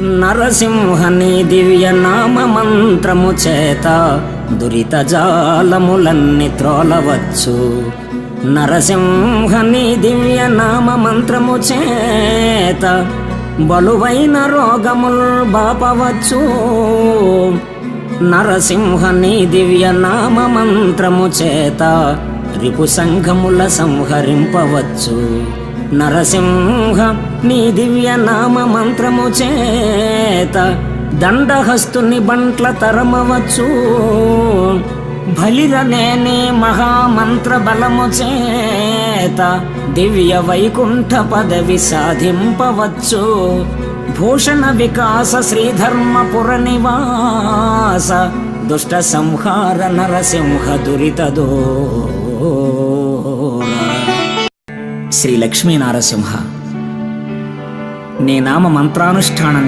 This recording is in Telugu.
నరసింహని దివ్య నామ మంత్రము చేత దురిత జాలములన్నీ త్రోలవచ్చు. నరసింహని దివ్య నామ మంత్రము చేత బలువైన రోగములు బాపవచ్చు. నరసింహని దివ్య నామ మంత్రము చేత రిపు సంఘముల సంహరింపవచ్చు. నరసింహ నీ దివ్య నామ మంత్రము చేత దండహస్తుని బంట్ల తరమవచ్చు. బలిరనేనే మహామంత్ర బలము చేత దివ్య వైకుంఠ పదవి సాధింపవచ్చు. భూషణ వికాస శ్రీధర్మపుర నివాస దుష్ట సంహార నరసింహ దురితదో. శ్రీ లక్ష్మీ నారసింహ నీ నామ మంత్రానుష్ఠానం